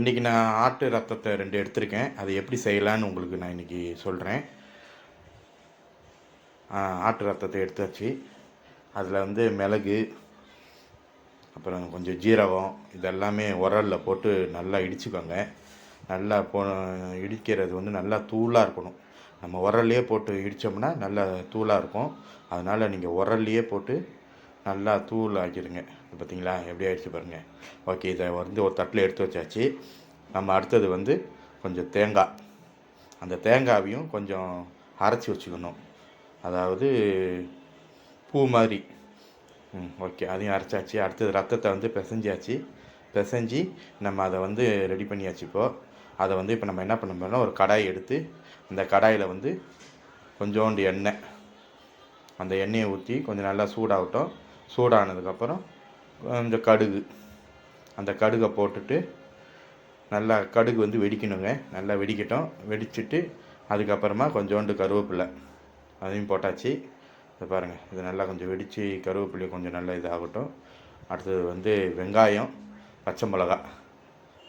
இன்றைக்கி நான் ஆட்டு ரத்தத்தை ரெண்டு எடுத்திருக்கேன். அதை எப்படி செய்யலான்னு உங்களுக்கு நான் இன்றைக்கி சொல்கிறேன் ஆட்டு ரத்தத்தை எடுத்தாச்சு. அதில் வந்து மிளகு அப்புறம் கொஞ்சம் ஜீரகம் இதெல்லாமே உரலில் போட்டு நல்லா இடிச்சுக்கோங்க. நல்லா போ இடிக்கிறது வந்து நல்லா தூளாக இருக்கணும். நம்ம உரல்லையே போட்டு இடித்தோம்னா நல்லா தூளாக இருக்கும். அதனால் நீங்கள் உரல்லையே போட்டு நல்லா தூள் ஆக்கிடுங்க. பார்த்தீங்களா? எப்படி ஆகிடுச்சு பாருங்கள் ஓகே இதை வந்து ஒரு தட்டில் எடுத்து வச்சாச்சு. நம்ம அடுத்தது வந்து கொஞ்சம் தேங்காய். அந்த தேங்காவையும் கொஞ்சம் அரைச்சி வச்சுக்கணும். அதாவது பூ மாதிரி. ம் ஓகே அதையும் அரைச்சாச்சு. அடுத்தது ரத்தத்தை வந்து பிசைஞ்சாச்சு. பிசைஞ்சி நம்ம அதை வந்து ரெடி பண்ணியாச்சு இப்போது அதை வந்து இப்போ நம்ம என்ன பண்ண போறோம்னா ஒரு கடாய் எடுத்து அந்த கடாயில் வந்து கொஞ்சோண்டு எண்ணெய். அந்த எண்ணெயை ஊற்றி கொஞ்சம் நல்லா சூடாகட்டும். சூடானதுக்கப்புறம் கொஞ்சம் கடுகு. அந்த கடுகை போட்டுட்டு நல்லா கடுகு வந்து வெடிக்கணுங்க. நல்லா வெடிக்கட்டும். வெடிச்சிட்டு அதுக்கப்புறமா கொஞ்சோண்டு கருவேப்பிலை அதையும் போட்டாச்சு. இதை பாருங்கள் இது நல்லா கொஞ்சம் வெடித்து கருவேப்பிலை கொஞ்சம் நல்லா இதாகட்டும். அடுத்தது வந்து வெங்காயம் பச்சை மிளகா.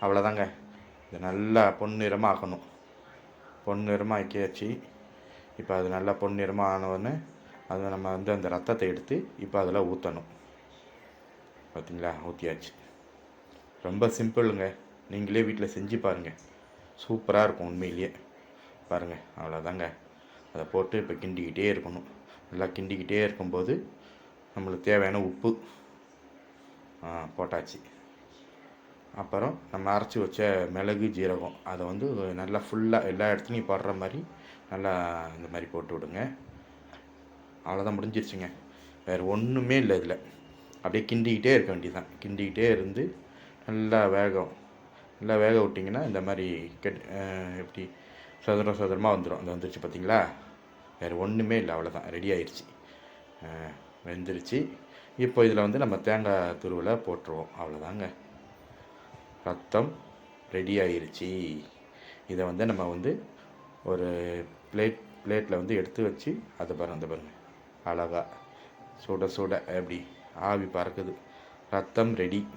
அவ்வளோதாங்க. இது நல்லா பொன்னிறமாக ஆக்கணும் பொன்னிறமாக ஆக்கியாச்சு இப்போ அது நல்லா பொன்னிறமாக ஆனவுடனே அதை நம்ம வந்து அந்த ரத்தத்தை எடுத்து இப்போ அதில் ஊற்றணும் பார்த்தீங்களா ஊற்றியாச்சு ரொம்ப சிம்பிளுங்க. நீங்களே வீட்டில் செஞ்சு பாருங்கள் சூப்பராக இருக்கும் உண்மையிலேயே. பாருங்கள் அவ்வளோதாங்க அதை போட்டு இப்போ கிண்டிக்கிட்டே இருக்கணும். நல்லா கிண்டிக்கிட்டே இருக்கும்போது நம்மளுக்கு தேவையான உப்பு போட்டாச்சு. அப்புறம் நம்ம அரைச்சி வச்ச மிளகு ஜீரகம் அதை வந்து நல்லா ஃபுல்லாக எல்லா இடத்துலையும் போடுற மாதிரி நல்லா இந்த மாதிரி போட்டு விடுங்க. அவ்வளோதான் முடிஞ்சிருச்சுங்க. வேறு ஒன்றுமே இல்லை இதில். அப்படியே கிண்டிக்கிட்டே இருக்க வேண்டியதுதான். கிண்டிக்கிட்டே இருந்து நல்லா வேகம் நல்லா வேக விட்டிங்கன்னா இந்த மாதிரி கெட் எப்படி சதுரம் சதுரமாக வந்துடும் அது வந்துருச்சு பார்த்தீங்களா வேறு ஒன்றுமே இல்லை அவ்வளோதான் ரெடி ஆயிடுச்சு வெந்துருச்சு. இப்போ இதில் வந்து நம்ம தேங்காய் துருவில் போட்டுருவோம். அவ்வளோதாங்க ரத்தம் ரெடி ஆயிடுச்சு இதை வந்து நம்ம வந்து ஒரு பிளேட் பிளேட்டில் வந்து எடுத்து வச்சு அதை பாருங்கள் அந்த பாருங்கள் அழகாக சுட சுட அப்படி ஆவி பறக்குது. ரத்தம் ரெடி